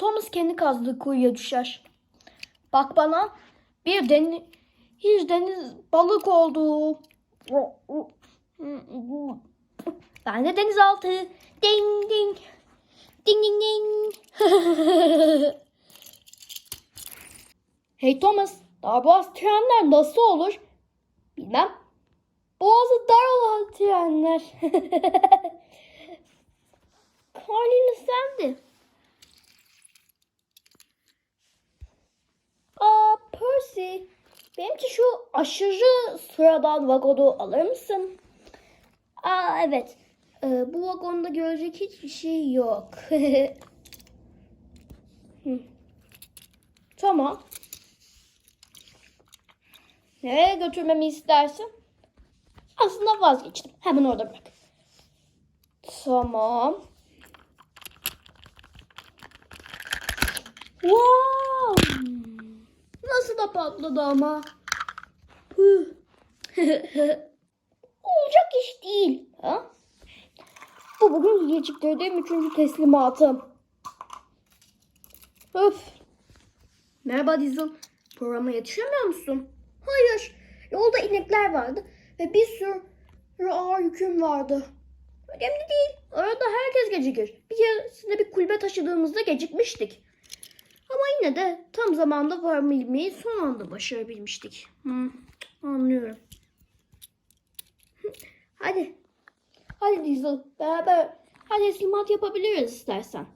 Thomas kendi kazdığı kuyuya düşer. Bak bana bir deniz, hiç deniz balık oldu. Ben de denizaltı. Ding ding. Ding ding ding. hey Thomas, daha boğaz trenler nasıl olur? Bilmem. Boğazı dar olan trenler. Haliyle sendi. Aa Percy, benim için şu aşırı sıradan vagonu alır mısın? Aa evet. Ee, bu vagonda görecek hiçbir şey yok. Tamam. Nereye götürmemi istersin? Aslında vazgeçtim. Hemen orada bırak. Tamam. Wow! Da patladı ama. Olacak iş değil. Ha? Bu bugün geciktirdiğim üçüncü teslimatım. Öf. Merhaba Diesel. Programa yetişemiyor musun? Hayır. Yolda inekler vardı ve bir sürü ağır yüküm vardı. Önemli değil. Arada herkes gecikir. Bir keresinde bir kulübe taşıdığımızda gecikmiştik. Ama yine de tam zamanda varabilmeyi son anda başarabilmiştik. Hı, anlıyorum. Hadi. Hadi Diesel. Beraber hadi teslimat yapabiliriz istersen.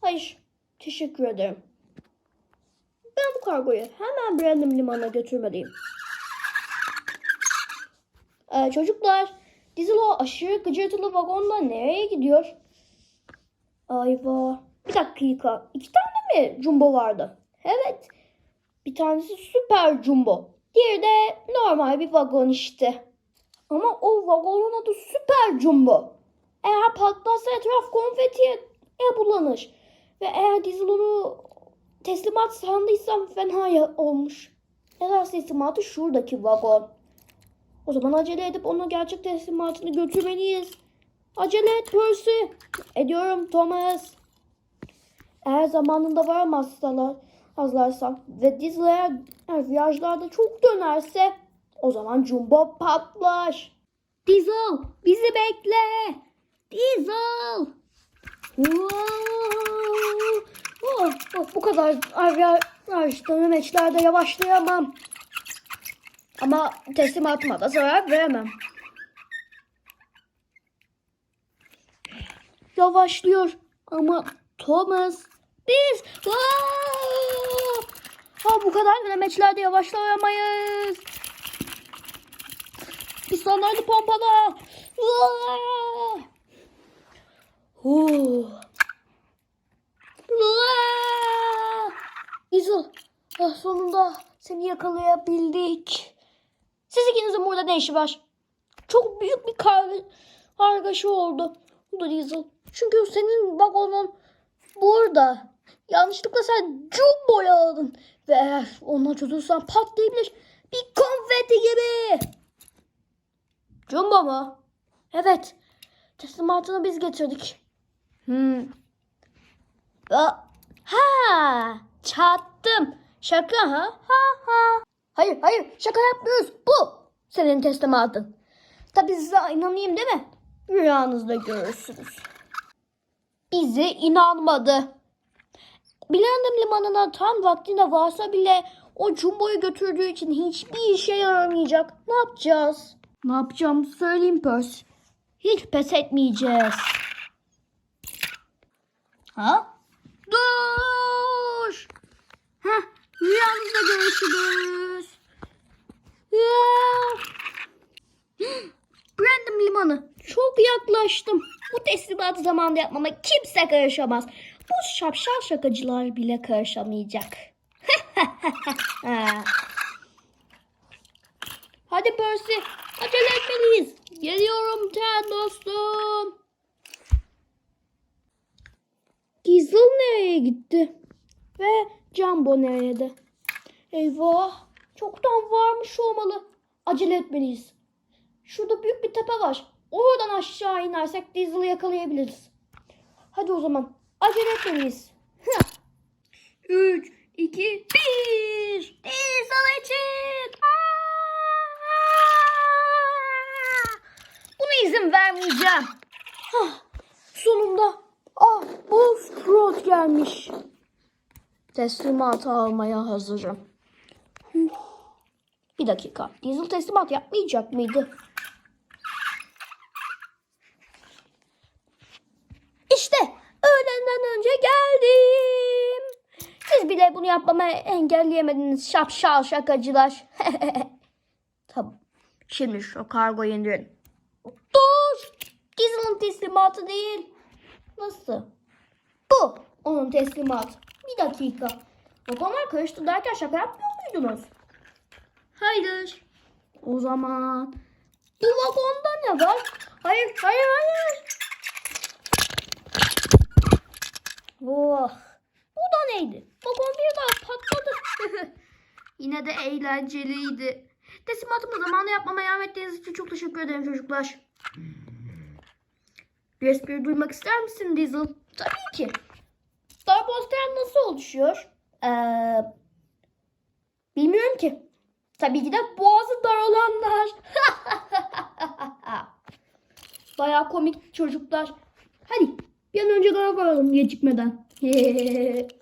Hayır. Teşekkür ederim. Ben bu kargoyu hemen Brandon limanına götürmeliyim. Ee, çocuklar, Diesel o aşırı gıcırtılı vagonla nereye gidiyor? Ayva. Bir dakika. İki tane mi jumbo vardı? Evet. Bir tanesi süper jumbo. Diğeri de normal bir vagon işte. Ama o vagonun adı süper jumbo. Eğer patlarsa etraf konfetiye bulanır. Ve eğer Diesel onu teslimat sandıysam fena olmuş. Esas teslimatı şuradaki vagon. O zaman acele edip ona gerçek teslimatını götürmeliyiz. Acele et Percy. Ediyorum Thomas. Eğer zamanında varamazsalar azlarsam ve Diesel eğer, virajlarda çok dönerse o zaman Jumbo patlar. Diesel bizi bekle. Diesel. Oh, oh, bu kadar viraj dönemeçlerde yavaşlayamam. Ama teslimatıma da zarar veremem. Yavaşlıyor ama Thomas biz Aa! ha, bu kadar demeçlerde yavaşlayamayız. Pistonlarını pompala. Aa! Diesel, ah, sonunda seni yakalayabildik. Siz ikinizin burada ne işi var? Çok büyük bir kar kargaşa oldu. Bu da Diesel. Çünkü senin vagonun burada. Yanlışlıkla sen Jumbo'yu aldın. Ve eğer onunla çözülsen patlayabilir. Bir konfeti gibi. Jumbo mu? Evet. Teslimatını biz getirdik. Hmm. Ha, çattım. Şaka ha? Ha ha. Hayır hayır şaka yapmıyoruz. Bu senin teslimatın. Tabii size inanayım değil mi? Rüyanızda görürsünüz. Bize inanmadı. Bilendim limanına tam vaktinde varsa bile o Jumbo'yu götürdüğü için hiçbir işe yaramayacak. Ne yapacağız? Ne yapacağımızı söyleyeyim Pörs. Hiç pes etmeyeceğiz. Ha? Dur! Heh, rüyanızda görüşürüz. Ya. Brandon limanı. Çok yaklaştım. Bu teslimatı zamanında yapmama kimse karışamaz. Bu şapşal şakacılar bile karışamayacak. Hadi Percy. Acele etmeliyiz. Geliyorum Ten dostum. Diesel nereye gitti? Ve Jumbo nerede? Eyvah. Çoktan varmış olmalı. Acele etmeliyiz. Şurada büyük bir tepe var. Oradan aşağı inersek Diesel'ı yakalayabiliriz. Hadi o zaman acele etmeliyiz. Heh. 3, 2, 1. Diesel için. Buna izin vermeyeceğim. Hah, sonunda. Ah, bu Sprout gelmiş. Teslimat almaya hazırım. Bir dakika. Diesel teslimat yapmayacak mıydı? İşte öğlenden önce geldim. Siz bile bunu yapmamı engelleyemediniz şapşal şakacılar. tamam. Şimdi şu kargoyu indirin. Dur. Diesel'ın teslimatı değil. Nasıl? Bu onun teslimatı. Bir dakika. Vagonlar karıştı derken şaka yapmıyor muydunuz? Hayır. O zaman bu vagonda ne var? Hayır, hayır, hayır. Oh. Bu da neydi? Vagon bir daha patladı. Yine de eğlenceliydi. Teslimatımı zamanında yapmama yardım ettiğiniz için çok teşekkür ederim çocuklar. Espri duymak ister misin Diesel? Tabii ki. Starbucks'tan nasıl oluşuyor? Ee, bilmiyorum ki. Tabii ki de boğazı dar olanlar. Baya komik çocuklar. Hadi bir an önce gara varalım gecikmeden.